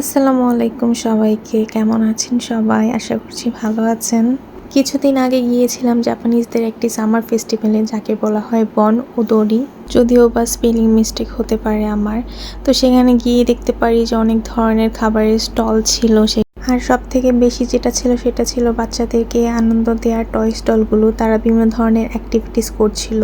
আসসালামু আলাইকুম সবাইকে, কেমন আছেন সবাই? আশা করছি ভালো আছেন। কিছুদিন আগে গিয়েছিলাম জাপানিজদের একটি সামার ফেস্টিভ্যালে, যাকে বলা হয় বন ও দড়ি যদিও বা স্পেলিং মিস্টেক হতে পারে আমার। তো সেখানে গিয়ে দেখতে পারি যে অনেক ধরনের খাবারের স্টল ছিল সে আর সব থেকে বেশি যেটা ছিল সেটা ছিল বাচ্চাদেরকে আনন্দ দেওয়ার টয় স্টলগুলো। তারা বিভিন্ন ধরনের অ্যাক্টিভিটিস করছিল।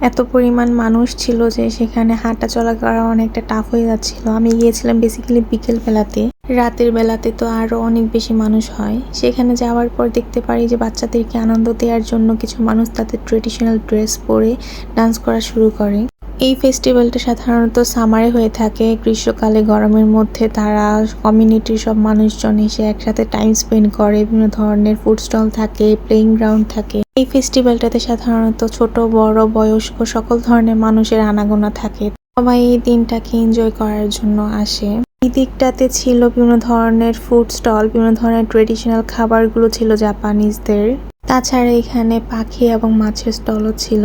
এত পরিমাণ মানুষ ছিল যে সেখানে হাঁটা চলা করা অনেকটা টাফ হয়ে যাচ্ছিল। আমি গিয়েছিলাম বেসিক্যালি বিকেল বেলাতে। রাতের বেলাতে তো আরও অনেক বেশি মানুষ হয়। সেখানে যাওয়ার পর দেখতে পারি যে বাচ্চাদেরকে আনন্দ দেওয়ার জন্য কিছু মানুষ তাদের ট্রেডিশনাল ড্রেস পরে ডান্স করা শুরু করে। এই ফেস্টিভ্যালটা সাধারণত সামারে হয়ে থাকে। গ্রীষ্মকালে, গরমের মধ্যে তারা কমিউনিটির সব মানুষজন এসে একসাথে টাইম স্পেন্ড করে। বিভিন্ন ধরনের ফুড স্টল থাকে প্লেইং গ্রাউন্ড থাকে। এই ফেস্টিভ্যালটাতে সাধারণত ছোট, বড়, বয়স্ক সকল ধরনের মানুষের আনাগোনা থাকে। সবাই এই দিনটাকে এনজয় করার জন্য আসে। এই দিকটাতে ছিল বিভিন্ন ধরনের ফুড স্টল বিভিন্ন ধরনের ট্রেডিশনাল খাবারগুলো ছিল জাপানিজদের তাছাড়া এখানে পাখি এবং মাছের স্টলও ছিল।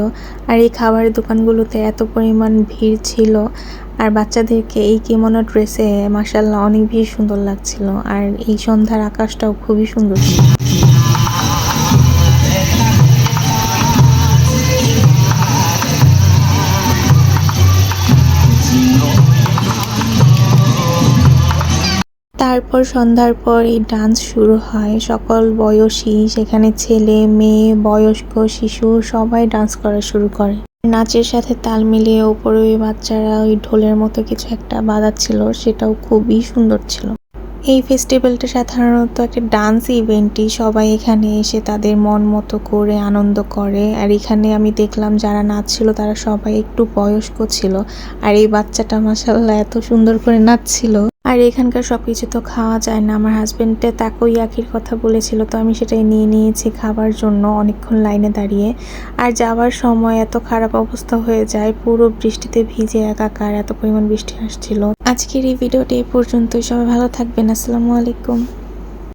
আর এই খাবারের দোকানগুলোতে এত পরিমাণ ভিড় ছিল। আর বাচ্চাদেরকে এই কিমোনো ড্রেসে মাসাল্লাহ অনেক ভিড় সুন্দর লাগছিল। আর এই সন্ধ্যার আকাশটাও খুবই সুন্দর ছিল। তারপর সন্ধ্যার পর এই ডান্স শুরু হয়। সকল বয়সী, সেখানে ছেলে, মেয়ে, বয়স্ক, শিশু, সবাই ডান্স করা শুরু করে। নাচের সাথে তাল মিলিয়ে ওপরে ওই বাচ্চারা ওই ঢোলের মতো কিছু একটা বাজাচ্ছিল, সেটাও খুবই সুন্দর ছিল। এই ফেস্টিভ্যালটা সাধারণত একটা ডান্স ইভেন্টই সবাই এখানে এসে তাদের মন মতো করে আনন্দ করে। আর এখানে আমি দেখলাম যারা নাচছিল, তারা সবাই একটু বয়স্ক ছিল। আর এই বাচ্চাটা মাসাল্লাহ এত সুন্দর করে নাচছিল। আর এখানকার সব কিছু তো খাওয়া যায় না। আমার হাজব্যান্ডে তাকই আখির কথা বলেছিল, তো আমি সেটাই নিয়ে নিয়েছি খাবার জন্য অনেকক্ষণ লাইনে দাঁড়িয়ে। আর যাওয়ার সময় এত খারাপ অবস্থা হয়ে যায়, পুরো বৃষ্টিতে ভিজে একাকার, এত পরিমাণ বৃষ্টি আসছিল। আজকের এই ভিডিওটি এই পর্যন্তই। সবাই ভালো থাকবেন। আসসালামু আলাইকুম।